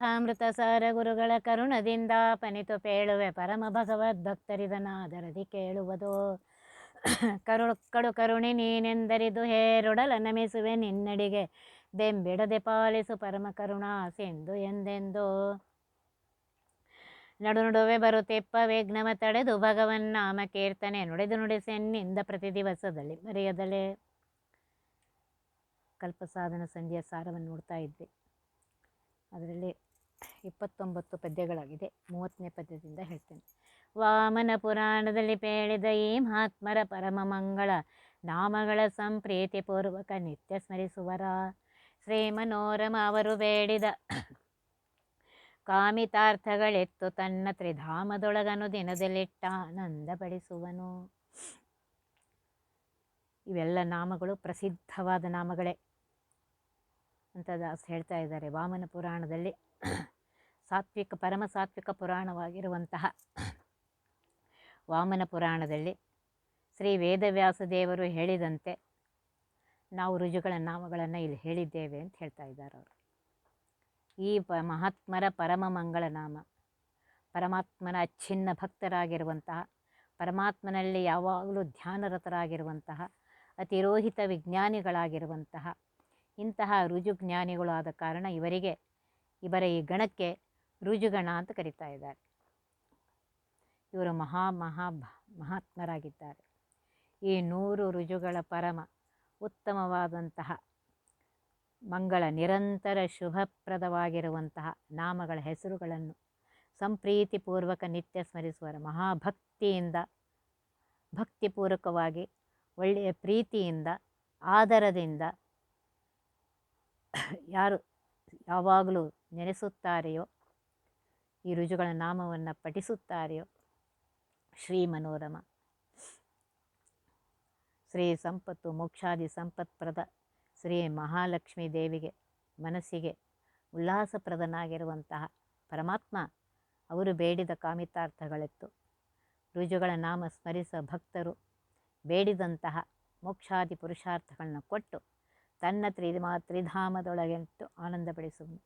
ಅಮೃತ ಸಾರ ಗುರುಗಳ ಕರುಣದಿಂದ ಪನಿತು ಪೇಳುವೆ ಪರಮ ಭಗವದ್ ಭಕ್ತರಿದನಾದರದಿ ಕೇಳುವುದು. ಕರುಳು ಕರುಣಿ ನೀನೆಂದರಿದು ಹೇರುಡಲ ನಮಿಸುವೆ ನಿನ್ನಡಿಗೆ. ಬೆಂಬಿಡದೆ ಪಾಲಿಸು ಪರಮ ಕರುಣಾ ಸಿಂಧು ಎಂದೆಂದು. ನಡು ನಡುವೆ ಬರುತ್ತಿಪ್ಪ ವಿಘ್ನವ ತಡೆದು ಭಗವನ್ ನಾಮ ಕೀರ್ತನೆ ನುಡಿದು ನುಡಿಸೆನ್ನಿಂದ ಪ್ರತಿ ದಿವಸದಲ್ಲಿ ಮರೆಯದಲೇ. ಕಲ್ಪಸಾಧನ ಸಂಧಿಯ ಸಾರವನ್ನು ನೋಡ್ತಾ ಇದ್ದೆ ಅದರಲ್ಲಿ ಇಪ್ಪತ್ತೊಂಬತ್ತು ಪದ್ಯಗಳಾಗಿದೆ. ಮೂವತ್ತನೇ ಪದ್ಯದಿಂದ ಹೇಳ್ತೇನೆ. ವಾಮನ ಪುರಾಣದಲ್ಲಿ ಪೇಳಿದ ಈ ಮಹಾತ್ಮರ ಪರಮ ಮಂಗಳ, ನಾಮಗಳ ಸಂಪ್ರೀತಿ ಪೂರ್ವಕ ನಿತ್ಯ ಸ್ಮರಿಸುವರ. ಶ್ರೀ ಮನೋರಮ ಅವರು ಬೇಡಿದ ಕಾಮಿತಾರ್ಥಗಳೆತ್ತು. ತನ್ನ ತ್ರಿಧಾಮದೊಳಗನು ದಿನದಲ್ಲಿಟ್ಟ ಆನಂದ ಪಡಿಸುವನು ಇವೆಲ್ಲ ನಾಮಗಳು ಪ್ರಸಿದ್ಧವಾದ ನಾಮಗಳೇ ಅಂತ ದಾಸ್ ಹೇಳ್ತಾ ಇದ್ದಾರೆ. ವಾಮನ ಪುರಾಣದಲ್ಲಿ ಸಾತ್ವಿಕ ಪರಮ ಸಾತ್ವಿಕ ಪುರಾಣವಾಗಿರುವಂತಹ ವಾಮನ ಪುರಾಣದಲ್ಲಿ ಶ್ರೀ ವೇದವ್ಯಾಸ ದೇವರು ಹೇಳಿದಂತೆ ನಾವು ರುಜುಗಳ ನಾಮಗಳನ್ನು ಇಲ್ಲಿ ಹೇಳಿದ್ದೇವೆ ಅಂತ ಹೇಳ್ತಾ ಇದ್ದಾರೆ ಅವರು. ಈ ಪ ಮಹಾತ್ಮರ ಪರಮ ಮಂಗಳ ನಾಮ, ಪರಮಾತ್ಮನ ಅಚ್ಛಿನ್ನ ಭಕ್ತರಾಗಿರುವಂತಹ, ಪರಮಾತ್ಮನಲ್ಲಿ ಯಾವಾಗಲೂ ಧ್ಯಾನರತರಾಗಿರುವಂತಹ, ಅತಿರೋಹಿತ ವಿಜ್ಞಾನಿಗಳಾಗಿರುವಂತಹ ಇಂತಹ ರುಜುಜ್ಞಾನಿಗಳು ಆದ ಕಾರಣ ಇವರಿಗೆ, ಇವರ ಈ ಗಣಕ್ಕೆ ರುಜುಗಣ ಅಂತ ಕರೀತಾ ಇದ್ದಾರೆ. ಇವರು ಮಹಾ ಮಹಾ ಮಹಾತ್ಮರಾಗಿದ್ದಾರೆ. ಈ ನೂರು ರುಜುಗಳ ಪರಮ ಉತ್ತಮವಾದಂತಹ ಮಂಗಳ ನಿರಂತರ ಶುಭಪ್ರದವಾಗಿರುವಂತಹ ನಾಮಗಳ ಹೆಸರುಗಳನ್ನು ಸಂಪ್ರೀತಿಪೂರ್ವಕ ನಿತ್ಯ ಸ್ಮರಿಸುವರ ಮಹಾಭಕ್ತಿಯಿಂದ, ಭಕ್ತಿಪೂರ್ವಕವಾಗಿ, ಒಳ್ಳೆಯ ಪ್ರೀತಿಯಿಂದ, ಆದರದಿಂದ ಯಾರು ಯಾವಾಗಲೂ ನೆನೆಸುತ್ತಾರೆಯೋ ಈ ರುಜುಗಳ ನಾಮವನ್ನು ಪಠಿಸುತ್ತಾರೆಯೋ? ಶ್ರೀ ಮನೋರಮ. ಶ್ರೀ ಸಂಪತ್ತು ಮೋಕ್ಷಾದಿ ಸಂಪತ್ಪ್ರದ ಶ್ರೀ ಮಹಾಲಕ್ಷ್ಮೀ ದೇವಿಗೆ ಮನಸ್ಸಿಗೆ ಉಲ್ಲಾಸಪ್ರದನಾಗಿರುವಂತಹ ಪರಮಾತ್ಮ ಅವರು ಬೇಡಿದ ಕಾಮಿತಾರ್ಥಗಳಿತ್ತು. ರುಜುಗಳ ನಾಮ ಸ್ಮರಿಸ ಭಕ್ತರು ಬೇಡಿದಂತಹ ಮೋಕ್ಷಾದಿ ಪುರುಷಾರ್ಥಗಳನ್ನು ಕೊಟ್ಟು ತನ್ನ ತ್ರಿಮಾ ತ್ರಿಧಾಮದೊಳಗೆಂಟು ಆನಂದಪಡಿಸುವನು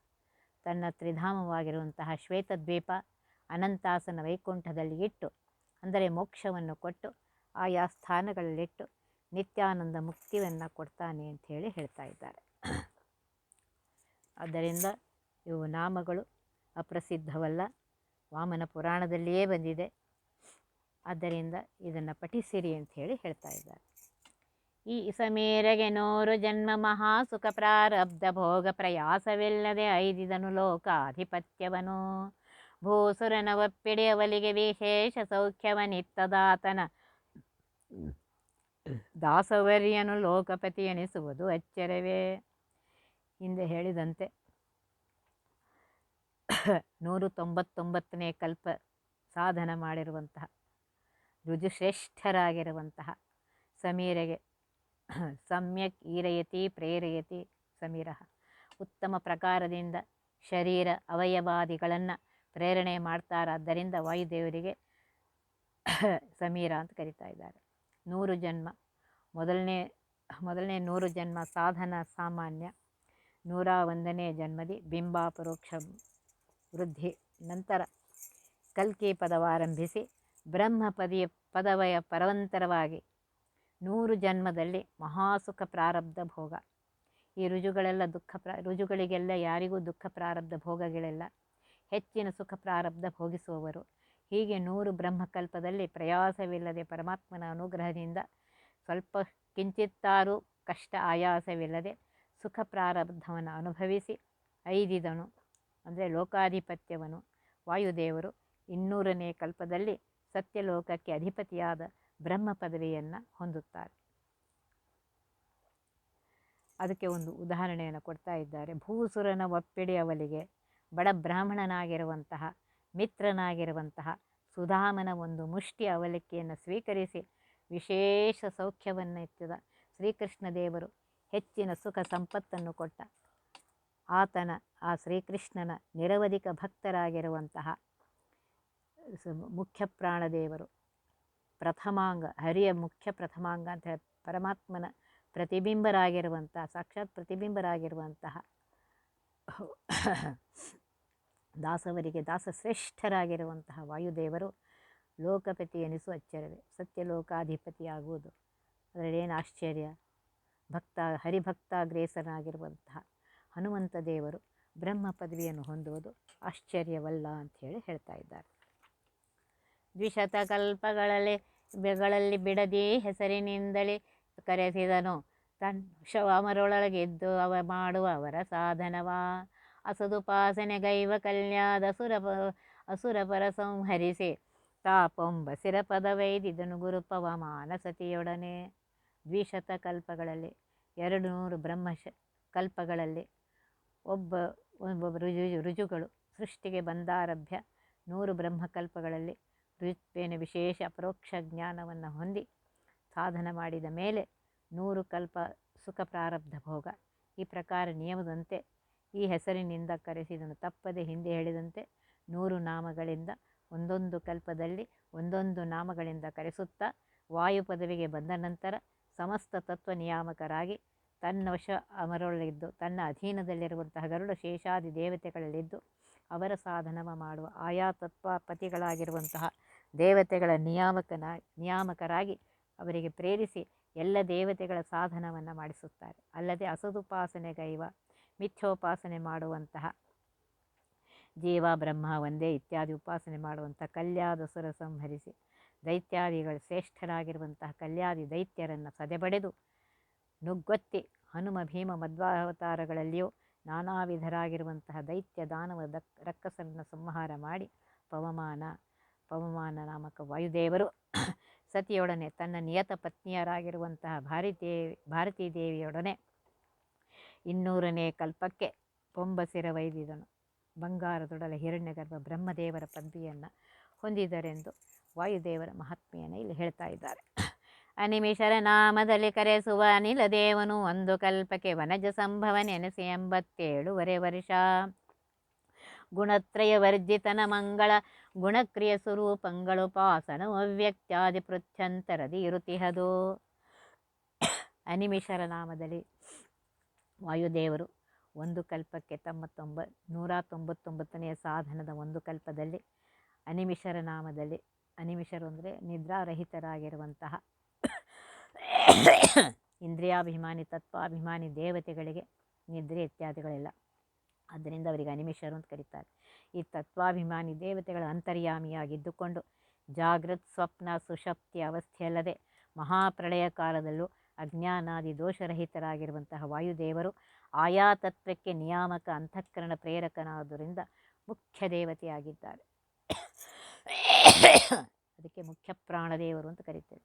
ತನ್ನ ತ್ರಿಧಾಮವಾಗಿರುವಂತಹ ಶ್ವೇತದ್ವೀಪ ಅನಂತಾಸನ ವೈಕುಂಠದಲ್ಲಿ ಇಟ್ಟು, ಅಂದರೆ ಮೋಕ್ಷವನ್ನು ಕೊಟ್ಟು, ಆಯಾ ಸ್ಥಾನಗಳಲ್ಲಿಟ್ಟು ನಿತ್ಯಾನಂದ ಮುಕ್ತಿಯನ್ನು ಕೊಡ್ತಾನೆ ಅಂಥೇಳಿ ಹೇಳ್ತಾ ಇದ್ದಾರೆ. ಆದ್ದರಿಂದ ಇವು ನಾಮಗಳು, ಅಪ್ರಸಿದ್ಧವಲ್ಲ, ವಾಮನ ಪುರಾಣದಲ್ಲಿಯೇ ಬಂದಿದೆ. ಆದ್ದರಿಂದ ಇದನ್ನು ಪಠಿಸಿರಿ ಅಂಥೇಳಿ ಹೇಳ್ತಾ ಇದ್ದಾರೆ. ಈ ಸಮೀರಗೆ ನೂರು ಜನ್ಮ ಮಹಾ ಸುಖ ಪ್ರಾರಬ್ಧ ಭೋಗ ಪ್ರಯಾಸವಿಲ್ಲದೆ ಐದಿದನು ಲೋಕಾಧಿಪತ್ಯವನು. ಭೂಸುರನ ಒಪ್ಪಿಡಿ ಅವಲಿಗೆ ವಿಶೇಷ ಸೌಖ್ಯವನಿತ್ತದಾತನ. ದಾಸವರ್ಯನು ಲೋಕಪತಿ ಎನಿಸುವುದು ಅಚ್ಚರವೇ ಹಿಂದೆ ಹೇಳಿದಂತೆ ನೂರು ತೊಂಬತ್ತೊಂಬತ್ತನೇ ಕಲ್ಪ ಸಾಧನ ಮಾಡಿರುವಂತಹ, ರುಜುಶ್ರೇಷ್ಠರಾಗಿರುವಂತಹ ಸಮೀರೆಗೆ ಸಮ್ಯಕ್ ಈರಯತಿ ಪ್ರೇರಯತಿ ಸಮೀರ. ಉತ್ತಮ ಪ್ರಕಾರದಿಂದ ಶರೀರ ಅವಯವಾದಿಗಳನ್ನು ಪ್ರೇರಣೆ ಮಾಡ್ತಾರಾದ್ದರಿಂದ ವಾಯುದೇವರಿಗೆ ಸಮೀರ ಅಂತ ಕರಿತಾ ಇದ್ದಾರೆ. ನೂರು ಜನ್ಮ. ಮೊದಲನೇ ಮೊದಲನೇ ನೂರು ಜನ್ಮ ಸಾಧನ ಸಾಮಾನ್ಯ. ನೂರ ಒಂದನೇ ಜನ್ಮದಿ ಬಿಂಬಾಪರೋಕ್ಷ ವೃದ್ಧಿ. ನಂತರ ಕಲ್ಕಿ ಪದವಾರಂಭಿಸಿ ಬ್ರಹ್ಮ ಪದಿಯ ಪದವಯ ಪರವಂತರವಾಗಿ ನೂರು ಜನ್ಮದಲ್ಲಿ ಮಹಾಸುಖ ಪ್ರಾರಬ್ಧ ಭೋಗ. ಈ ರುಜುಗಳೆಲ್ಲ ದುಃಖ ಪ್ರ, ರುಜುಗಳಿಗೆಲ್ಲ ಯಾರಿಗೂ ದುಃಖ ಪ್ರಾರಬ್ಧ ಭೋಗಗಳೆಲ್ಲ. ಹೆಚ್ಚಿನ ಸುಖ ಪ್ರಾರಬ್ಧ ಭೋಗಿಸುವವರು. ಹೀಗೆ ನೂರು ಬ್ರಹ್ಮಕಲ್ಪದಲ್ಲಿ ಪ್ರಯಾಸವಿಲ್ಲದೆ ಪರಮಾತ್ಮನ ಅನುಗ್ರಹದಿಂದ ಸ್ವಲ್ಪ ಕಿಂಚಿತ್ತಾರೂ ಕಷ್ಟ ಆಯಾಸವಿಲ್ಲದೆ ಸುಖ ಪ್ರಾರಬ್ಧವನ್ನು ಅನುಭವಿಸಿ ಐದಿದನು. ಅಂದರೆ ಲೋಕಾಧಿಪತ್ಯವನು. ವಾಯುದೇವರು ಇನ್ನೂರನೇ ಕಲ್ಪದಲ್ಲಿ ಸತ್ಯಲೋಕಕ್ಕೆ ಅಧಿಪತಿಯಾದ ಬ್ರಹ್ಮ ಪದವಿಯನ್ನು ಹೊಂದುತ್ತಾರೆ. ಅದಕ್ಕೆ ಒಂದು ಉದಾಹರಣೆಯನ್ನು ಕೊಡ್ತಾ ಇದ್ದಾರೆ. ಭೂಸುರನ ಒಪ್ಪಿಡಿ ಅವಲಿಗೆ ಬಡ ಬ್ರಾಹ್ಮಣನಾಗಿರುವಂತಹ, ಮಿತ್ರನಾಗಿರುವಂತಹ ಸುಧಾಮನ ಒಂದು ಮುಷ್ಟಿ ಅವಲಿಕೆಯನ್ನು ಸ್ವೀಕರಿಸಿ ವಿಶೇಷ ಸೌಖ್ಯವನ್ನು ಎತ್ತಿದ ಶ್ರೀಕೃಷ್ಣ ದೇವರು ಹೆಚ್ಚಿನ ಸುಖ ಸಂಪತ್ತನ್ನು ಕೊಟ್ಟ. ಆತನ, ಆ ಶ್ರೀಕೃಷ್ಣನ ನಿರವಧಿಕ ಭಕ್ತರಾಗಿರುವಂತಹ ಮುಖ್ಯ ಪ್ರಾಣದೇವರು ಪ್ರಥಮಾಂಗ, ಹರಿಯ ಮುಖ್ಯ ಪ್ರಥಮಾಂಗ ಅಂತ ಹೇಳಿ ಪರಮಾತ್ಮನ ಪ್ರತಿಬಿಂಬರಾಗಿರುವಂತಹ ಸಾಕ್ಷಾತ್ ಪ್ರತಿಬಿಂಬರಾಗಿರುವಂತಹ ದಾಸವರಿಗೆ ದಾಸಶ್ರೇಷ್ಠರಾಗಿರುವಂತಹ ವಾಯುದೇವರು ಲೋಕಪತಿ ಎನಿಸುವ ಅಚ್ಚರವೇ. ಸತ್ಯಲೋಕಾಧಿಪತಿಯಾಗುವುದು. ಅದರಲ್ಲೇನು ಆಶ್ಚರ್ಯ? ಭಕ್ತ ಹರಿಭಕ್ತಾಗ್ರೇಸನಾಗಿರುವಂತಹ ಹನುಮಂತ ದೇವರು ಬ್ರಹ್ಮ ಪದವಿಯನ್ನು ಹೊಂದುವುದು ಆಶ್ಚರ್ಯವಲ್ಲ ಅಂಥೇಳಿ ಹೇಳ್ತಾ ಇದ್ದಾರೆ. ದ್ವಿಶತ ಕಲ್ಪಗಳಲ್ಲಿ ಬೆಗಳಲ್ಲಿ ಬಿಡದೇ ಹೆಸರಿನಿಂದಲೇ ಕರೆಸಿದನು. ತನ್ನ ಶವಮರೊಳಗೆದ್ದು ಅವ ಮಾಡುವ ಅವರ ಸಾಧನವ? ಅಸದುಪಾಸನೆಗೈವ ಕಲ್ಯಾದ ಅಸುರ ಅಸುರಪರ ಸಂಹರಿಸಿ ತಾಪೊಂಬ ಸಿರಪದವೈದಿದನು ಗುರುಪವ ಮಾನಸತಿಯೊಡನೆ. ದ್ವಿಶತ ಕಲ್ಪಗಳಲ್ಲಿ ಎರಡು ನೂರು ಬ್ರಹ್ಮಶ, ಕಲ್ಪಗಳಲ್ಲಿ ಒಬ್ಬ ಒಬ್ಬ ರುಜು, ರುಜುಗಳು ಸೃಷ್ಟಿಗೆ ಬಂದಾರಭ್ಯ. ನೂರು ಬ್ರಹ್ಮಕಲ್ಪಗಳಲ್ಲಿ ರುತ್ವೇನ ವಿಶೇಷ ಅಪರೋಕ್ಷ ಜ್ಞಾನವನ್ನು ಹೊಂದಿ ಸಾಧನ ಮಾಡಿದ ಮೇಲೆ ನೂರು ಕಲ್ಪ ಸುಖ ಪ್ರಾರಬ್ಧ ಭೋಗ. ಈ ಪ್ರಕಾರ ನಿಯಮದಂತೆ ಈ ಹೆಸರಿನಿಂದ ಕರೆಸಿದನು. ತಪ್ಪದೆ ಹಿಂದೆ ಹೇಳಿದಂತೆ ನೂರು ನಾಮಗಳಿಂದ ಒಂದೊಂದು ಕಲ್ಪದಲ್ಲಿ ಒಂದೊಂದು ನಾಮಗಳಿಂದ ಕರೆಸುತ್ತಾ ವಾಯು ಪದವಿಗೆ ಬಂದ ನಂತರ ಸಮಸ್ತ ತತ್ವ ನಿಯಾಮಕರಾಗಿ ತನ್ನ ವಶ ಅಮರೊಳಗಿದ್ದು ತನ್ನ ಅಧೀನದಲ್ಲಿರುವಂತಹ ಗರುಡ ಶೇಷಾದಿ ದೇವತೆಗಳಲ್ಲಿದ್ದು ಅವರ ಸಾಧನವ ಮಾಡುವ ಆಯಾ ತತ್ವಪತಿಗಳಾಗಿರುವಂತಹ ದೇವತೆಗಳ ನಿಯಾಮಕನ, ನಿಯಾಮಕರಾಗಿ ಅವರಿಗೆ ಪ್ರೇರಿಸಿ ಎಲ್ಲ ದೇವತೆಗಳ ಸಾಧನವನ್ನು ಮಾಡಿಸುತ್ತಾರೆ. ಅಲ್ಲದೆ ಅಸದುಪಾಸನೆಗೈವ ಮಿಥ್ಯೋಪಾಸನೆ ಮಾಡುವಂತಹ ಜೀವ, ಬ್ರಹ್ಮ ಒಂದೇ ಇತ್ಯಾದಿ ಉಪಾಸನೆ ಮಾಡುವಂಥ ಕಲ್ಯಾದಸುರ ಸಂಹರಿಸಿ ದೈತ್ಯಾದಿಗಳ ಶ್ರೇಷ್ಠರಾಗಿರುವಂತಹ ಕಲ್ಯಾದಿ ದೈತ್ಯರನ್ನು ಸದೆಬಡೆದು ನುಗ್ಗೊತ್ತಿ ಹನುಮ, ಭೀಮ, ಮಧ್ವಾವತಾರಗಳಲ್ಲಿಯೂ ನಾನಾ ವಿಧರಾಗಿರುವಂತಹ ದೈತ್ಯ ದಾನವ ದಕ್ ರಕ್ಕಸರನ್ನು ಸಂಹಾರ ಮಾಡಿ ಪವಮಾನ ಪವಮಾನ ನಾಮಕ ವಾಯುದೇವರು ಸತಿಯೊಡನೆ ತನ್ನ ನಿಯತ ಪತ್ನಿಯರಾಗಿರುವಂತಹ ಭಾರತೀ ಭಾರತೀ ದೇವಿಯೊಡನೆ ಇನ್ನೂರನೇ ಕಲ್ಪಕ್ಕೆ ಪೊಂಬಸಿರವೈದಿದನು ಬಂಗಾರದೊಡಲ ಹಿರಣ್ಯಗರ್ಭ ಬ್ರಹ್ಮದೇವರ ಪದವಿಯನ್ನು ಹೊಂದಿದರೆಂದು ವಾಯುದೇವರ ಮಹಾತ್ಮೆಯನ್ನು ಇಲ್ಲಿ ಹೇಳ್ತಾ ಇದ್ದಾರೆ. ಅನಿಮಿಷರ ನಾಮದಲ್ಲಿ ಕರೆಸುವ ಅನಿಲ ದೇವನು ಒಂದು ಕಲ್ಪಕ್ಕೆ ವನಜ ಸಂಭವ ನೆನೆಸಿ ಎಂಬತ್ತೇಳುವರೆ ವರ್ಷ. ಗುಣತ್ರಯ ವರ್ಜಿತನ ಮಂಗಳ ಗುಣಕ್ರಿಯ ಸ್ವರೂಪಂಗಳು ಪಾಸನ ಅವ್ಯಕ್ತ್ಯಾದಿ ಪೃಚ್ಛಂತರದಿ ಇರುತಿಹದು. ಅನಿಮಿಷರ ನಾಮದಲ್ಲಿ ವಾಯುದೇವರು ಒಂದು ಕಲ್ಪಕ್ಕೆ ತಮ್ಮ ತೊಂಬ ನೂರ ತೊಂಬತ್ತೊಂಬತ್ತನೆಯ ಸಾಧನದ ಒಂದು ಕಲ್ಪದಲ್ಲಿ ಅನಿಮಿಷರ ನಾಮದಲ್ಲಿ, ಅನಿಮಿಷರು ಅಂದರೆ ನಿದ್ರಾರಹಿತರಾಗಿರುವಂತಹ ಇಂದ್ರಿಯಾಭಿಮಾನಿ ತತ್ವಾಭಿಮಾನಿ ದೇವತೆಗಳಿಗೆ ನಿದ್ರೆ ಇತ್ಯಾದಿಗಳಿಲ್ಲ. ಆದ್ದರಿಂದ ಅವರಿಗೆ ಅನಿಮಿಷರು ಅಂತ ಕರೀತಾರೆ. ಈ ತತ್ವಾಭಿಮಾನಿ ದೇವತೆಗಳ ಅಂತರ್ಯಾಮಿಯಾಗಿದ್ದುಕೊಂಡು ಜಾಗೃತ್ ಸ್ವಪ್ನ ಸುಶಕ್ತಿ ಅವಸ್ಥೆಯಲ್ಲದೆ ಮಹಾಪ್ರಳಯ ಕಾಲದಲ್ಲೂ ಅಜ್ಞಾನಾದಿ ದೋಷರಹಿತರಾಗಿರುವಂತಹ ವಾಯುದೇವರು ಆಯಾ ತತ್ವಕ್ಕೆ ನಿಯಾಮಕ ಅಂತಃಕರಣ ಪ್ರೇರಕನಾದ್ದರಿಂದ ಮುಖ್ಯ ದೇವತೆಯಾಗಿದ್ದಾರೆ. ಅದಕ್ಕೆ ಮುಖ್ಯ ಪ್ರಾಣದೇವರು ಅಂತ ಕರೀತೇವೆ.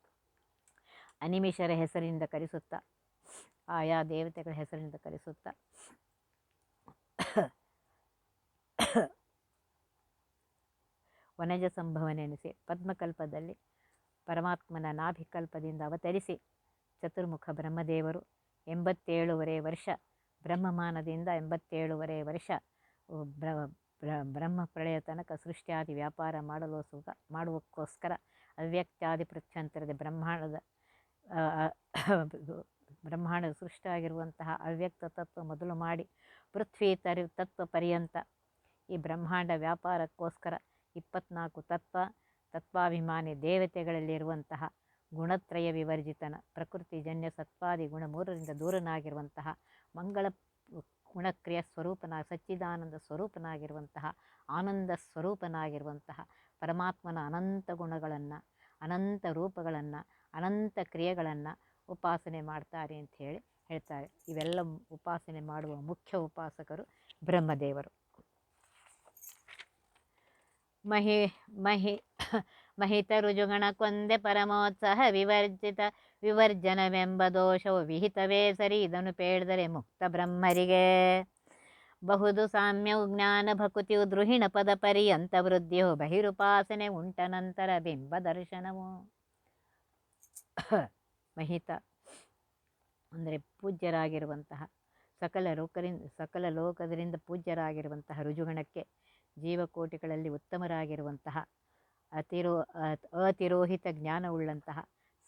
ಅನಿಮಿಷರ ಹೆಸರಿನಿಂದ ಕರೆಸುತ್ತಾ, ಆಯಾ ದೇವತೆಗಳ ಹೆಸರಿನಿಂದ ಕರೆಸುತ್ತಾ ವನಜ ಸಂಭವನೆನಿಸಿ ಪದ್ಮಕಲ್ಪದಲ್ಲಿ ಪರಮಾತ್ಮನ ನಾಭಿಕಲ್ಪದಿಂದ ಅವತರಿಸಿ, ಚತುರ್ಮುಖ ಬ್ರಹ್ಮದೇವರು, ಎಂಬತ್ತೇಳುವರೆ ವರ್ಷ ಬ್ರಹ್ಮಮಾನದಿಂದ ಎಂಬತ್ತೇಳುವರೆ ವರ್ಷ ಬ್ರ ಬ್ರಹ್ಮ ಪ್ರಳಯ ತನಕ ಸೃಷ್ಟಿಯಾದಿ ವ್ಯಾಪಾರ ಮಾಡಲು ಸುಖ, ಮಾಡುವಕ್ಕೋಸ್ಕರ ಅವ್ಯಕ್ತಾದಿ ಪ್ರತ್ಯಂತರದ ಬ್ರಹ್ಮಾಂಡದ ಬ್ರಹ್ಮಾಂಡದ ಸೃಷ್ಟಿಯಾಗಿರುವಂತಹ ಅವ್ಯಕ್ತ ತತ್ವ ಮೊದಲು ಮಾಡಿ ಪೃಥ್ವಿ ತರಿ ತತ್ವ ಪರ್ಯಂತ ಈ ಬ್ರಹ್ಮಾಂಡ ವ್ಯಾಪಾರಕ್ಕೋಸ್ಕರ ಇಪ್ಪತ್ನಾಲ್ಕು ತತ್ವ, ತತ್ವಾಭಿಮಾನಿ ದೇವತೆಗಳಲ್ಲಿರುವಂತಹ ಗುಣತ್ರಯ ವಿವರ್ಜಿತನ, ಪ್ರಕೃತಿ ಜನ್ಯ ಸತ್ವಾದಿ ಗುಣ ಮೂರರಿಂದ ದೂರನಾಗಿರುವಂತಹ ಮಂಗಳ ಗುಣಕ್ರಿಯ ಸ್ವರೂಪನ, ಸಚ್ಚಿದಾನಂದ ಸ್ವರೂಪನಾಗಿರುವಂತಹ, ಆನಂದ ಸ್ವರೂಪನಾಗಿರುವಂತಹ ಪರಮಾತ್ಮನ ಅನಂತ ಗುಣಗಳನ್ನು, ಅನಂತ ರೂಪಗಳನ್ನು, ಅನಂತ ಕ್ರಿಯೆಗಳನ್ನು ಉಪಾಸನೆ ಮಾಡ್ತಾರೆ ಅಂತ ಹೇಳಿ ಹೇಳ್ತಾರೆ. ಇವೆಲ್ಲ ಉಪಾಸನೆ ಮಾಡುವ ಮುಖ್ಯ ಉಪಾಸಕರು ಬ್ರಹ್ಮದೇವರು. ಮಹಿ ಮಹಿ, ಮಹಿತ ರುಜುಗಣಕ್ಕೊಂದೆ ಪರಮೋತ್ಸಾಹ ವಿವರ್ಜಿತ ವಿವರ್ಜನವೆಂಬ ದೋಷವು ವಿಹಿತವೇ ಸರಿ, ಇದನ್ನು ಪೇಳಿದರೆ ಮುಕ್ತ ಬ್ರಹ್ಮರಿಗೆ. ಬಹುದು ಸಾಮ್ಯವು ಜ್ಞಾನ ಭಕುತಿಯು ದೃಹಿಣ ಪದ ಪರ್ಯಂತ ವೃದ್ಧಿಯು ಬಹಿರುಪಾಸನೆ ಉಂಟ ನಂತರ ಬಿಂಬ ದರ್ಶನವು. ಮಹಿತ ಅಂದರೆ ಪೂಜ್ಯರಾಗಿರುವಂತಹ ಸಕಲ ಲೋಕರಿಂದ ಸಕಲ ಲೋಕದರಿಂದ ಪೂಜ್ಯರಾಗಿರುವಂತಹ ರುಜುಗಣಕ್ಕೆ ಜೀವಕೋಟಿಗಳಲ್ಲಿ ಉತ್ತಮರಾಗಿರುವಂತಹ ಅತಿರೋ ಅತಿರೋಹಿತ ಜ್ಞಾನವುಳ್ಳಂತಹ,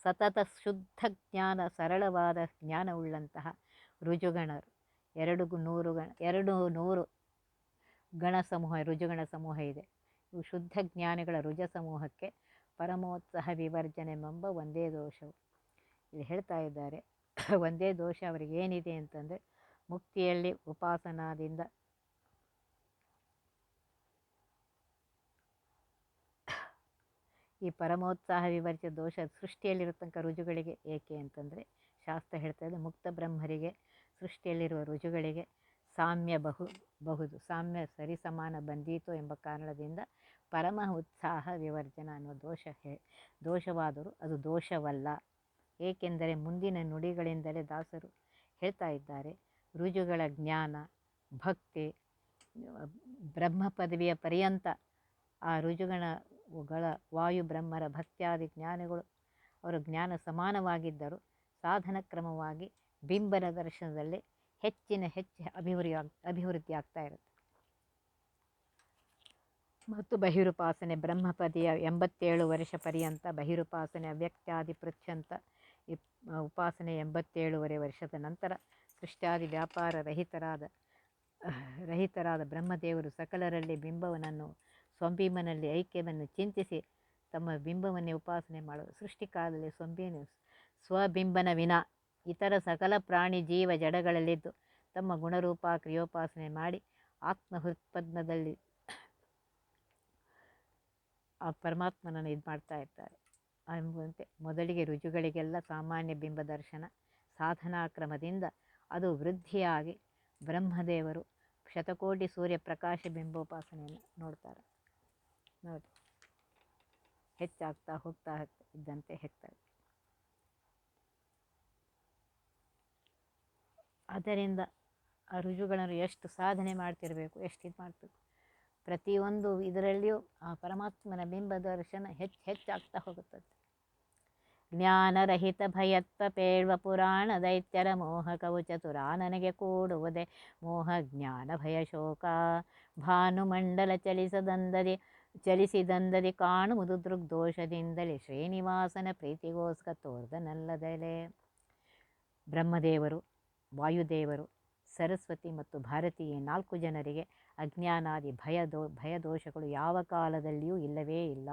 ಸತತ ಶುದ್ಧ ಜ್ಞಾನ, ಸರಳವಾದ ಜ್ಞಾನವುಳ್ಳಂತಹ ರುಜುಗಣರು ಎರಡು ನೂರು ಗಣ, ಎರಡು ನೂರು ಗಣ ಸಮೂಹ ರುಜುಗಣ ಸಮೂಹ ಇದೆ. ಇವು ಶುದ್ಧ ಜ್ಞಾನಿಗಳ ರುಜ ಸಮೂಹಕ್ಕೆ ಪರಮೋತ್ಸಾಹ ವಿವರ್ಜನೆಂಬ ಒಂದೇ ದೋಷವು. ಇಲ್ಲಿ ಹೇಳ್ತಾ ಇದ್ದಾರೆ, ಒಂದೇ ದೋಷ ಅವರಿಗೇನಿದೆ ಅಂತಂದರೆ, ಮುಕ್ತಿಯಲ್ಲಿ ಉಪಾಸನಾದಿಂದ ಈ ಪರಮೋತ್ಸಾಹ ವಿವರ್ಜ ದೋಷ ಸೃಷ್ಟಿಯಲ್ಲಿರತಕ್ಕ ರುಜುಗಳಿಗೆ ಏಕೆ ಅಂತಂದರೆ, ಶಾಸ್ತ್ರ ಹೇಳ್ತಾ ಇದೆ, ಮುಕ್ತ ಬ್ರಹ್ಮರಿಗೆ ಸೃಷ್ಟಿಯಲ್ಲಿರುವ ರುಜುಗಳಿಗೆ ಸಾಮ್ಯ ಬಹು, ಬಹುದು, ಸಾಮ್ಯ ಸರಿಸಮಾನ ಬಂದೀತು ಎಂಬ ಕಾರಣದಿಂದ ಪರಮ ಉತ್ಸಾಹ ವಿವರ್ಜನ ಅನ್ನೋ ದೋಷ ಹೇ, ದೋಷವಾದರೂ ಅದು ದೋಷವಲ್ಲ. ಏಕೆಂದರೆ ಮುಂದಿನ ನುಡಿಗಳಿಂದಲೇ ದಾಸರು ಹೇಳ್ತಾ ಇದ್ದಾರೆ, ರುಜುಗಳ ಜ್ಞಾನ, ಭಕ್ತಿ, ಬ್ರಹ್ಮ ಪದವಿಯ ಪರ್ಯಂತ ಆ ರುಜುಗಣಗಳ ವಾಯು ಬ್ರಹ್ಮರ ಭಕ್ತ್ಯಾದಿ ಜ್ಞಾನಗಳು ಅವರ ಜ್ಞಾನ ಸಮಾನವಾಗಿದ್ದರೂ. ಸಾಧನ ಕ್ರಮವಾಗಿ ಬಿಂಬನ ದರ್ಶನದಲ್ಲಿ ಹೆಚ್ಚಿನ ಹೆಚ್ಚು ಅಭಿವೃದ್ಧಿ ಅಭಿವೃದ್ಧಿ ಆಗ್ತಾ ಇರುತ್ತೆ. ಮತ್ತು ಬಹಿರುಪಾಸನೆ ಬ್ರಹ್ಮಪದಿಯ ಎಂಬತ್ತೇಳು ವರ್ಷ ಪರ್ಯಂತ ಬಹಿರುಪಾಸನೆ ಅವ್ಯಕ್ತಾದಿ ಪೃಚ್ಛಂತ ಉಪಾಸನೆ ಎಂಬತ್ತೇಳುವರೆ ವರ್ಷದ ನಂತರ ಸೃಷ್ಟಾದಿ ವ್ಯಾಪಾರ ರಹಿತರಾದ ರಹಿತರಾದ ಬ್ರಹ್ಮದೇವರು ಸಕಲರಲ್ಲಿ ಬಿಂಬವನನ್ನು ಸ್ವಬಿಂಬನಲ್ಲಿ ಐಕ್ಯವನ್ನು ಚಿಂತಿಸಿ ತಮ್ಮ ಬಿಂಬವನ್ನೇ ಉಪಾಸನೆ ಮಾಡುವುದು ಸೃಷ್ಟಿಕಾಲದಲ್ಲಿ ಸ್ವಬಿನ ಸ್ವಬಿಂಬನ ವಿನ ಇತರ ಸಕಲ ಪ್ರಾಣಿ ಜೀವ ಜಡಗಳಲ್ಲಿದ್ದು ತಮ್ಮ ಗುಣರೂಪ ಕ್ರಿಯೋಪಾಸನೆ ಮಾಡಿ ಆತ್ಮ ಹೃತ್ಪದ್ಮದಲ್ಲಿ ಆ ಪರಮಾತ್ಮನನ್ನು ಇದು ಮಾಡ್ತಾ ಇರ್ತಾರೆ ಎಂಬಂತೆ ಮೊದಲಿಗೆ ರುಜುಗಳಿಗೆಲ್ಲ ಸಾಮಾನ್ಯ ಬಿಂಬ ದರ್ಶನ ಸಾಧನಾ ಕ್ರಮದಿಂದ ಅದು ವೃದ್ಧಿಯಾಗಿ ಬ್ರಹ್ಮದೇವರು ಶತಕೋಟಿ ಸೂರ್ಯ ಪ್ರಕಾಶ ಬಿಂಬೋಪಾಸನೆಯನ್ನು ನೋಡ್ತಾರೆ. ನೋಡಿ. ಹೆಚ್ಚಾಗ್ತಾ ಹೋಗ್ತಾ ಇದ್ದಂತೆ ಹೆಚ್ಚಾಗಿ ಅದರಿಂದ ಆ ರುಜುಗಳನ್ನು ಎಷ್ಟು ಸಾಧನೆ ಮಾಡ್ತಿರಬೇಕು, ಎಷ್ಟು ಇದು ಮಾಡಬೇಕು. ಪ್ರತಿಯೊಂದು ಇದರಲ್ಲಿಯೂ ಆ ಪರಮಾತ್ಮನ ಬಿಂಬ ದರ್ಶನ ಹೆಚ್ಚು ಹೆಚ್ಚಾಗ್ತಾ ಹೋಗುತ್ತದೆ. ಜ್ಞಾನರಹಿತ ಭಯತ್ವ ಪೇಳ್ವ ಪುರಾಣ ದೈತ್ಯರ ಮೋಹ ಕವಚ ತುರಾ ನನಗೆ ಕೂಡುವುದೇ ಮೋಹ ಜ್ಞಾನ ಭಯ ಶೋಕ ಭಾನುಮಂಡಲ ಚಲಿಸದಂದದಿ ಚಲಿಸಿದಂದದಿ ಕಾಣುವುದು ದೃಗ್ದೋಷದಿಂದಲೇ ಶ್ರೀನಿವಾಸನ ಪ್ರೀತಿಗೋಸ್ಕರ ತೋರ್ದನಲ್ಲದಲೇ. ಬ್ರಹ್ಮದೇವರು, ವಾಯುದೇವರು, ಸರಸ್ವತಿ ಮತ್ತು ಭಾರತೀಯ ನಾಲ್ಕು ಜನರಿಗೆ ಅಜ್ಞಾನಾದಿ ಭಯ ದೋ ಭಯದೋಷಗಳು ಯಾವ ಕಾಲದಲ್ಲಿಯೂ ಇಲ್ಲವೇ ಇಲ್ಲ.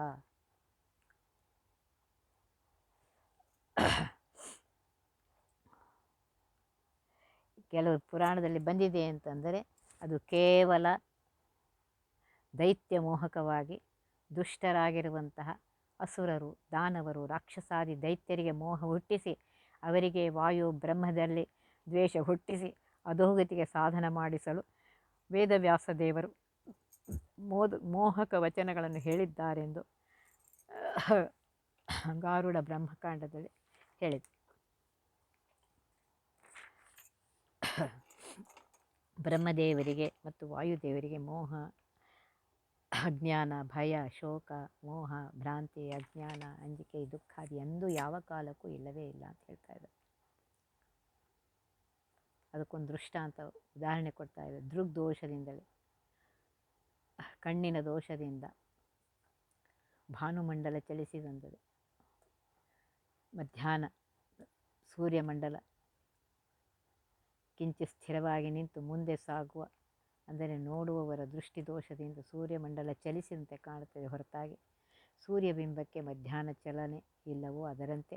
ಕೆಲವು ಪುರಾಣದಲ್ಲಿ ಬಂದಿದೆ ಅಂತಂದರೆ ಅದು ಕೇವಲ ದೈತ್ಯ ಮೋಹಕವಾಗಿ ದುಷ್ಟರಾಗಿರುವಂತಹ ಅಸುರರು, ದಾನವರು, ರಾಕ್ಷಸಾದಿ ದೈತ್ಯರಿಗೆ ಮೋಹ ಹುಟ್ಟಿಸಿ, ಅವರಿಗೆ ವಾಯು ಬ್ರಹ್ಮದಲ್ಲಿ ದ್ವೇಷ ಹುಟ್ಟಿಸಿ, ಅಧೋಗತಿಗೆ ಸಾಧನ ಮಾಡಿಸಲು ವೇದವ್ಯಾಸ ದೇವರು ಮೋದ, ಮೋಹಕ ವಚನಗಳನ್ನು ಹೇಳಿದ್ದಾರೆಂದು ಗಾರುಡ ಬ್ರಹ್ಮಕಾಂಡದಲ್ಲಿ ಹೇಳಿದೆ. ಬ್ರಹ್ಮದೇವರಿಗೆ ಮತ್ತು ವಾಯುದೇವರಿಗೆ ಮೋಹ ಅಜ್ಞಾನ, ಭಯ, ಶೋಕ, ಮೋಹ, ಭ್ರಾಂತಿ, ಅಜ್ಞಾನ, ಅಂಜಿಕೆ ದುಃಖಾದಿ ಎಂದೂ ಯಾವ ಕಾಲಕ್ಕೂ ಇಲ್ಲವೇ ಇಲ್ಲ ಅಂತ ಹೇಳ್ತಾ ಇದ್ದಾರೆ. ಅದಕ್ಕೊಂದು ದೃಷ್ಟಾಂತ, ಉದಾಹರಣೆ ಕೊಡ್ತಾ ಇದೆ ದೃಗ್ ದೋಷದಿಂದಲೇ, ಕಣ್ಣಿನ ದೋಷದಿಂದ, ಭಾನುಮಂಡಲ ಚಲಿಸಿದಂಥದ್ದು ಮಧ್ಯಾಹ್ನ, ಸೂರ್ಯಮಂಡಲ ಕಿಂಚಿತ್ ಸ್ಥಿರವಾಗಿ ನಿಂತು ಮುಂದೆ ಸಾಗುವ ಅಂದರೆ ನೋಡುವವರ ದೃಷ್ಟಿದೋಷದಿಂದ ಸೂರ್ಯಮಂಡಲ ಚಲಿಸಿದಂತೆ ಕಾಣುತ್ತದೆ ಹೊರತಾಗಿ. ಸೂರ್ಯಬಿಂಬಕ್ಕೆ ಮಧ್ಯಾಹ್ನ ಚಲನೆ ಇಲ್ಲವೋ ಅದರಂತೆ.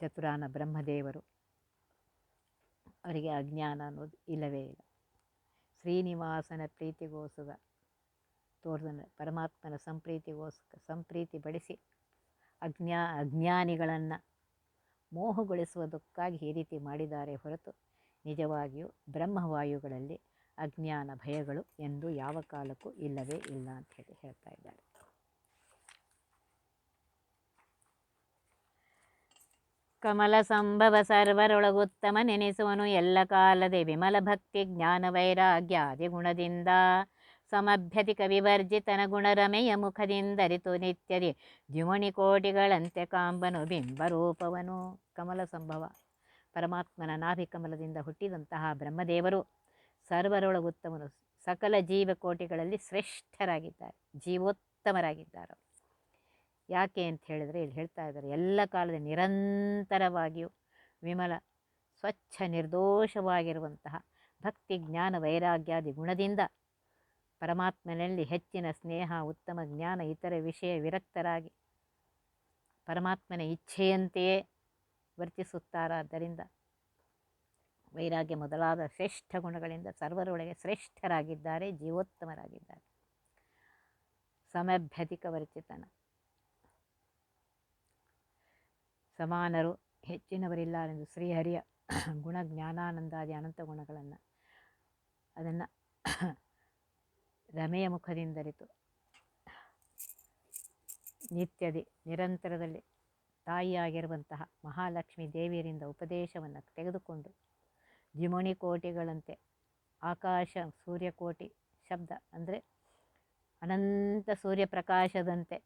ಚತುರಾನ ಬ್ರಹ್ಮದೇವರು ಅವರಿಗೆ ಅಜ್ಞಾನ ಅನ್ನೋದು ಇಲ್ಲವೇ ಇಲ್ಲ. ಶ್ರೀನಿವಾಸನ ಪ್ರೀತಿಗೋಸ್ಕರ ತೋರ್ದನ ಪರಮಾತ್ಮನ ಸಂಪ್ರೀತಿಗೋಸ್ಕರ ಸಂಪ್ರೀತಿ ಬಡಿಸಿ ಅಜ್ಞಾ ಅಜ್ಞಾನಿಗಳನ್ನು ಮೋಹಗೊಳಿಸುವುದಕ್ಕಾಗಿ ಈ ರೀತಿ ಮಾಡಿದ್ದಾರೆ ಹೊರತು ನಿಜವಾಗಿಯೂ ಬ್ರಹ್ಮವಾಯುಗಳಲ್ಲಿ ಅಜ್ಞಾನ ಭಯಗಳು ಎಂದು ಯಾವ ಕಾಲಕ್ಕೂ ಇಲ್ಲವೇ ಇಲ್ಲ ಅಂತ ಹೇಳಿ ಹೇಳ್ತಾ ಇದ್ದಾರೆ. ಕಮಲ ಸಂಭವ ಸರ್ವರೊಳಗುತ್ತಮ ನೆನೆಸುವನು ಎಲ್ಲ ಕಾಲದೆ ವಿಮಲ ಭಕ್ತಿ ಜ್ಞಾನ ವೈರಾಗ್ಯಾದಿ ಗುಣದಿಂದ ಸಮಭ್ಯತಿ ಕವಿವರ್ಜಿತನ ಗುಣರಮೆಯ ಮುಖದಿಂದರಿತು ನಿತ್ಯದಿ ದ್ಯುಮಣಿ ಕೋಟಿಗಳಂತೆ ಕಾಂಬನು ಬಿಂಬರೂಪವನು ಕಮಲ ಸಂಭವ ಪರಮಾತ್ಮನ ನಾಭಿ ಕಮಲದಿಂದ ಹುಟ್ಟಿದಂತಹ ಬ್ರಹ್ಮದೇವರು ಸರ್ವರೊಳಗುತ್ತಮನು ಸಕಲ ಜೀವಕೋಟಿಗಳಲ್ಲಿ ಶ್ರೇಷ್ಠರಾಗಿದ್ದಾರೆ. ಜೀವೋತ್ತಮರಾಗಿದ್ದಾರೆ ಯಾಕೆ ಅಂತ ಹೇಳಿದರೆ ಇಲ್ಲಿ ಹೇಳ್ತಾ ಇದ್ದಾರೆ, ಎಲ್ಲ ಕಾಲದ ನಿರಂತರವಾಗಿಯೂ ವಿಮಲ, ಸ್ವಚ್ಛ, ನಿರ್ದೋಷವಾಗಿರುವಂತಹ ಭಕ್ತಿ, ಜ್ಞಾನ, ವೈರಾಗ್ಯಾದಿ ಗುಣದಿಂದ ಪರಮಾತ್ಮನಲ್ಲಿ ಹೆಚ್ಚಿನ ಸ್ನೇಹ, ಉತ್ತಮ ಜ್ಞಾನ, ಇತರ ವಿಷಯ ವಿರಕ್ತರಾಗಿ ಪರಮಾತ್ಮನ ಇಚ್ಛೆಯಂತೆಯೇ ವರ್ತಿಸುತ್ತಾರಾದ್ದರಿಂದ ವೈರಾಗ್ಯ ಮೊದಲಾದ ಶ್ರೇಷ್ಠ ಗುಣಗಳಿಂದ ಸರ್ವರೊಳಗೆ ಶ್ರೇಷ್ಠರಾಗಿದ್ದಾರೆ, ಜೀವೋತ್ತಮರಾಗಿದ್ದಾರೆ. ಸಮಭ್ಯಧಿಕ ವರ್ಚಿತನ. ಸಮಾನರು ಹೆಚ್ಚಿನವರಿಲ್ಲರೆಂದು ಶ್ರೀಹರಿಯ ಗುಣ ಜ್ಞಾನಾನಂದಾದಿ ಅನಂತ ಗುಣಗಳನ್ನು ಅದನ್ನು ರಮೆಯ ಮುಖದಿಂದರಿತು ನಿತ್ಯದಿ ನಿರಂತರದಲ್ಲಿ ತಾಯಿಯಾಗಿರುವಂತಹ ಮಹಾಲಕ್ಷ್ಮೀ ದೇವಿಯರಿಂದ ಉಪದೇಶವನ್ನು ತೆಗೆದುಕೊಂಡು ಜಿಮುಣಿ ಕೋಟಿಗಳಂತೆ. ಆಕಾಶ, ಸೂರ್ಯಕೋಟಿ ಶಬ್ದ ಅಂದರೆ ಅನಂತ ಸೂರ್ಯಪ್ರಕಾಶದಂತೆ.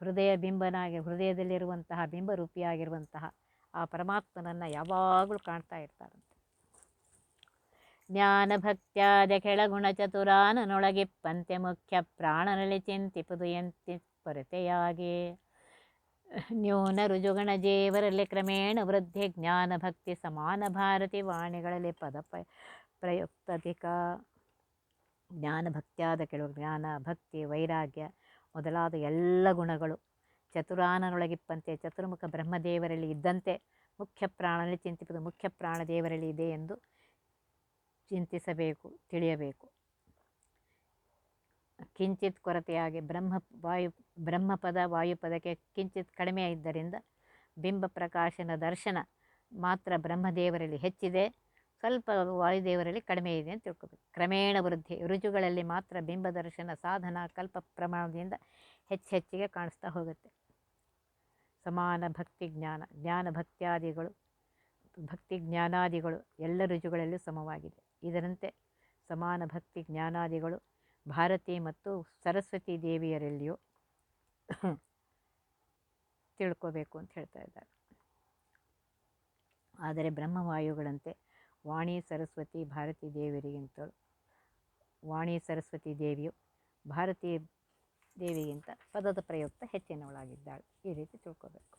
ಹೃದಯ ಬಿಂಬನಾಗಿ, ಹೃದಯದಲ್ಲಿರುವಂತಹ ಬಿಂಬರೂಪಿಯಾಗಿರುವಂತಹ ಆ ಪರಮಾತ್ಮನನ್ನು ಯಾವಾಗಲೂ ಕಾಣ್ತಾ ಇರ್ತಾರಂತೆ. ಜ್ಞಾನ ಭಕ್ತ್ಯಾದ ಕೆಳಗುಣ ಚತುರಾನನೊಳಗಿಪ್ಪಂತೆ ಮುಖ್ಯ ಪ್ರಾಣನಲ್ಲಿ ಚಿಂತಿಪದು ಎಂತಿ ನ್ಯೂನ ರುಜುಗಣ ಜೇವರಲ್ಲಿ ಕ್ರಮೇಣ ವೃದ್ಧಿ ಜ್ಞಾನ ಭಕ್ತಿ ಸಮಾನ ಭಾರತಿ ವಾಣಿಗಳಲ್ಲಿ ಪದ ಪ ಪ್ರಯುಕ್ತಧಿಕ ಜ್ಞಾನ ಭಕ್ತಿಯಾದ ಕೆಲವು ಜ್ಞಾನ ಭಕ್ತಿ ವೈರಾಗ್ಯ ಮೊದಲಾದ ಎಲ್ಲ ಗುಣಗಳು ಚತುರಾನನೊಳಗಿಪ್ಪಂತೆ ಚತುರ್ಮುಖ ಬ್ರಹ್ಮದೇವರಲ್ಲಿ ಇದ್ದಂತೆ ಮುಖ್ಯ ಪ್ರಾಣನಲ್ಲಿ ಚಿಂತಿಪದು ಮುಖ್ಯ ಪ್ರಾಣದೇವರಲ್ಲಿ ಇದೆ ಎಂದು ಚಿಂತಿಸಬೇಕು, ತಿಳಿಯಬೇಕು. ಕಿಂಚಿತ್ ಕೊರತೆಯಾಗಿ ಬ್ರಹ್ಮ ವಾಯು ಬ್ರಹ್ಮಪದ ವಾಯುಪದಕ್ಕೆ ಕಿಂಚಿತ್ ಕಡಿಮೆ ಇದ್ದರಿಂದ ಬಿಂಬ ಪ್ರಕಾಶನ ದರ್ಶನ ಮಾತ್ರ ಬ್ರಹ್ಮದೇವರಲ್ಲಿ ಹೆಚ್ಚಿದೆ, ಸ್ವಲ್ಪ ವಾಯುದೇವರಲ್ಲಿ ಕಡಿಮೆ ಇದೆ ಅಂತ ತಿಳ್ಕೊಬೇಕು. ಕ್ರಮೇಣ ವೃದ್ಧಿ ರುಜುಗಳಲ್ಲಿ ಮಾತ್ರ ಬಿಂಬ ದರ್ಶನ ಸಾಧನ ಕಲ್ಪ ಪ್ರಮಾಣದಿಂದ ಹೆಚ್ಚು ಹೆಚ್ಚಿಗೆ ಕಾಣಿಸ್ತಾ ಹೋಗುತ್ತೆ. ಸಮಾನ ಭಕ್ತಿ ಜ್ಞಾನ ಜ್ಞಾನ ಭಕ್ತ್ಯಾದಿಗಳು, ಭಕ್ತಿ ಜ್ಞಾನಾದಿಗಳು ಎಲ್ಲ ರುಜುಗಳಲ್ಲೂ ಸಮವಾಗಿದೆ. ಇದರಂತೆ ಸಮಾನ ಭಕ್ತಿ ಜ್ಞಾನಾದಿಗಳು ಭಾರತಿ ಮತ್ತು ಸರಸ್ವತಿ ದೇವಿಯರಲ್ಲಿಯೂ ತಿಳ್ಕೋಬೇಕು ಅಂತ ಹೇಳ್ತಾ ಇದ್ದಾರೆ. ಆದರೆ ಬ್ರಹ್ಮವಾಯುಗಳಂತೆ ವಾಣಿ ಸರಸ್ವತಿ ಭಾರತೀ ದೇವಿಯರಿಗಿಂತಲೂ ವಾಣಿ ಸರಸ್ವತಿ ದೇವಿಯು ಭಾರತೀ ದೇವಿಗಿಂತ ಪದದ ಪ್ರಯುಕ್ತ ಹೆಚ್ಚಿನವಳಾಗಿದ್ದಾಳೆ. ಈ ರೀತಿ ತಿಳ್ಕೋಬೇಕು.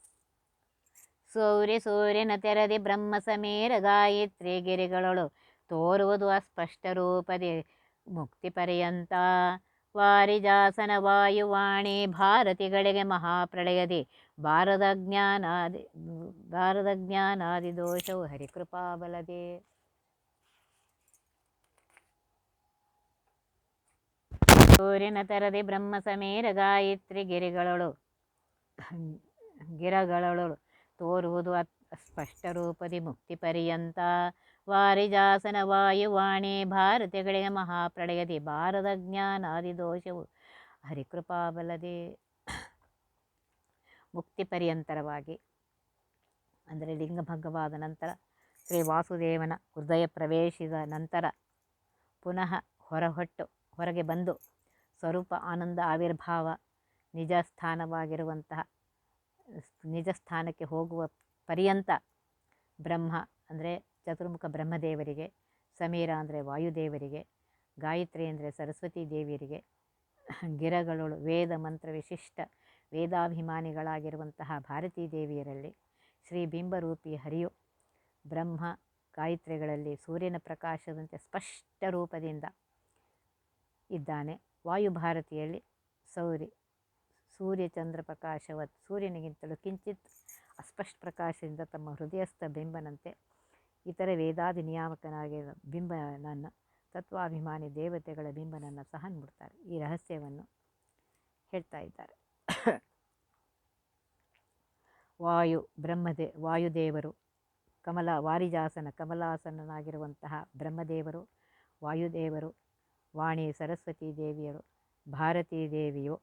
ಸೌರ್ಯ ಸೂರ್ಯನ ತೆರದಿ ಬ್ರಹ್ಮ ಸಮೇರ ಗಾಯತ್ರಿ ಗಿರಿಗಳಳು ತೋರುವುದು ಅಸ್ಪಷ್ಟ ರೂಪದಿ ಮುಕ್ತಿ ಪರ್ಯಂತ ವಾರಿಜಾಸನ ವಾಯುವಾಣಿ ಭಾರತಿಗಳಿಗೆ ಮಹಾಪ್ರಳಯದಿ. ಭಾರದ ಜ್ಞಾನಾದಿ ಭಾರದ ಜ್ಞಾನಾದಿ ದೋಷವು ಹರಿಕೃಪಾಬಲದೆ ಸೂರ್ಯನ ತರದಿ ಬ್ರಹ್ಮ ಸಮೇರ ಗಾಯತ್ರಿ ಗಿರಿಗಳಳು, ಗಿರಗಳಳು ತೋರುವುದು ಸ್ಪಷ್ಟ ರೂಪದಿ ಮುಕ್ತಿ ಪರ್ಯಂತ. ವಾರಿಜಾಸನ ವಾಯುವಾಣಿ ಭಾರತಿಗಳಿಗೆ ಮಹಾಪ್ರಳಯದಿ ಭಾರದ ಜ್ಞಾನಾದಿ ದೋಷವು ಹರಿಕೃಪಾಬಲದೆ ಮುಕ್ತಿ ಪರ್ಯಂತರವಾಗಿ, ಅಂದರೆ ಲಿಂಗಭಂಗವಾದ ನಂತರ ಶ್ರೀ ವಾಸುದೇವನ ಹೃದಯ ಪ್ರವೇಶಿಸಿದ ನಂತರ ಪುನಃ ಹೊರಹೊಟ್ಟು, ಹೊರಗೆ ಬಂದು ಸ್ವರೂಪ ಆನಂದ ಆವಿರ್ಭಾವ ನಿಜ ಸ್ಥಾನವಾಗಿರುವಂತಹ ನಿಜ ಸ್ಥಾನಕ್ಕೆ ಹೋಗುವ ಪರ್ಯಂತ ಬ್ರಹ್ಮ, ಅಂದರೆ ಚತುರ್ಮುಖ ಬ್ರಹ್ಮದೇವರಿಗೆ, ಸಮೀರ ಅಂದರೆ ವಾಯುದೇವರಿಗೆ, ಗಾಯತ್ರಿ ಅಂದರೆ ಸರಸ್ವತಿ ದೇವಿಯರಿಗೆ ಗಿರಗಳು ವೇದ ಮಂತ್ರ ವಿಶಿಷ್ಟ ವೇದಾಭಿಮಾನಿಗಳಾಗಿರುವಂತಹ ಭಾರತೀ ದೇವಿಯರಲ್ಲಿ ಶ್ರೀ ಬಿಂಬರೂಪಿ ಹರಿಯು ಬ್ರಹ್ಮ ಗಾಯತ್ರಿಗಳಲ್ಲಿ ಸೂರ್ಯನ ಪ್ರಕಾಶದಂತೆ ಸ್ಪಷ್ಟ ರೂಪದಿಂದ ಇದ್ದಾನೆ. ವಾಯುಭಾರತಿಯಲ್ಲಿ ಸೌರಿ ಸೂರ್ಯಚಂದ್ರ ಪ್ರಕಾಶವತ್ ಸೂರ್ಯನಿಗಿಂತಲೂ ಕಿಂಚಿತ್ ಅಸ್ಪಷ್ಟ ಪ್ರಕಾಶದಿಂದ ತಮ್ಮ ಹೃದಯಸ್ಥ ಬಿಂಬನಂತೆ ಇತರ ವೇದಾದಿ ನಿಯಾಮಕನಾಗಿರುವ ಬಿಂಬನನ್ನು ತತ್ವಾಭಿಮಾನಿ ದೇವತೆಗಳ ಬಿಂಬನನ್ನು ಸಹ ನೋಡ್ತಾರೆ ಈ ರಹಸ್ಯವನ್ನು ಹೇಳ್ತಾ ಇದ್ದಾರೆ. ವಾಯು ಬ್ರಹ್ಮದೇ, ವಾಯುದೇವರು, ಕಮಲ, ವಾರಿಜಾಸನ, ಕಮಲಾಸನನಾಗಿರುವಂತಹ ಬ್ರಹ್ಮದೇವರು, ವಾಯುದೇವರು, ವಾಣಿ ಸರಸ್ವತಿ ದೇವಿಯರು, ಭಾರತೀ ದೇವಿಯು,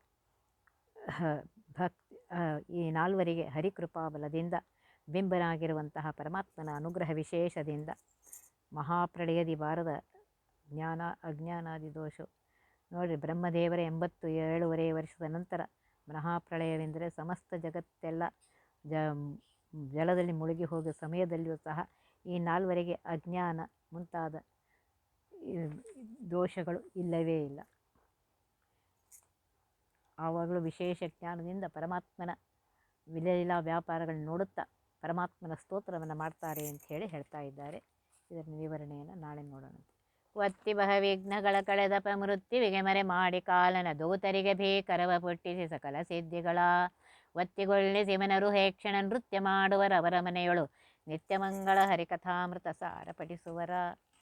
ಭಕ್ತಿ, ಈ ನಾಲ್ವರಿಗೆ ಹರಿಕೃಪಾಬಲದಿಂದ ಬಿಂಬನಾಗಿರುವಂತಹ ಪರಮಾತ್ಮನ ಅನುಗ್ರಹ ವಿಶೇಷದಿಂದ ಮಹಾಪ್ರಳಯದಿ ಬಾರದ ಜ್ಞಾನ ಅಜ್ಞಾನಾದಿ ದೋಷ. ನೋಡಿ ಬ್ರಹ್ಮದೇವರ ಎಂಬತ್ತು ಏಳುವರೆ ವರ್ಷದ ನಂತರ ಮಹಾಪ್ರಳಯವೆಂದರೆ ಸಮಸ್ತ ಜಗತ್ತೆಲ್ಲ ಜ, ಜಲದಲ್ಲಿ ಮುಳುಗಿ ಹೋಗುವ ಸಮಯದಲ್ಲಿಯೂ ಸಹ ಈ ನಾಲ್ವರೆಗೆ ಅಜ್ಞಾನ ಮುಂತಾದ ದೋಷಗಳು ಇಲ್ಲವೇ ಇಲ್ಲ. ಆವಾಗಲೂ ವಿಶೇಷ ಜ್ಞಾನದಿಂದ ಪರಮಾತ್ಮನ ವಿಲೀಲಾ ವ್ಯಾಪಾರಗಳನ್ನ ನೋಡುತ್ತಾ ಪರಮಾತ್ಮನ ಸ್ತೋತ್ರವನ್ನು ಮಾಡ್ತಾರೆ ಅಂತ ಹೇಳಿ ಹೇಳ್ತಾ ಇದ್ದಾರೆ. ಇದರ ವಿವರಣೆಯನ್ನು ನಾಳೆ ನೋಡೋಣ ಒತ್ತಿ ಬಹವಿಘ್ನಗಳ ಕಳೆದ ಮೃತ್ಯುವಿಗೆ ಮರೆ ಮಾಡಿ ಕಾಲನ ದೂತರಿಗೆ ಭೀಕರವ ಪುಟ್ಟಿಸಿ ಸಕಲ ಸಿದ್ಧಿಗಳ. ಒತ್ತಿಗೊಳ್ಳಿಸಿ ಮನರು ಹೇಕ್ಷಣ ನೃತ್ಯ ಮಾಡುವರವರ ಮನೆಯೊಳು ನಿತ್ಯಮಂಗಳ ಹರಿಕಥಾಮೃತ ಸಾರ ಪಠಿಸುವರ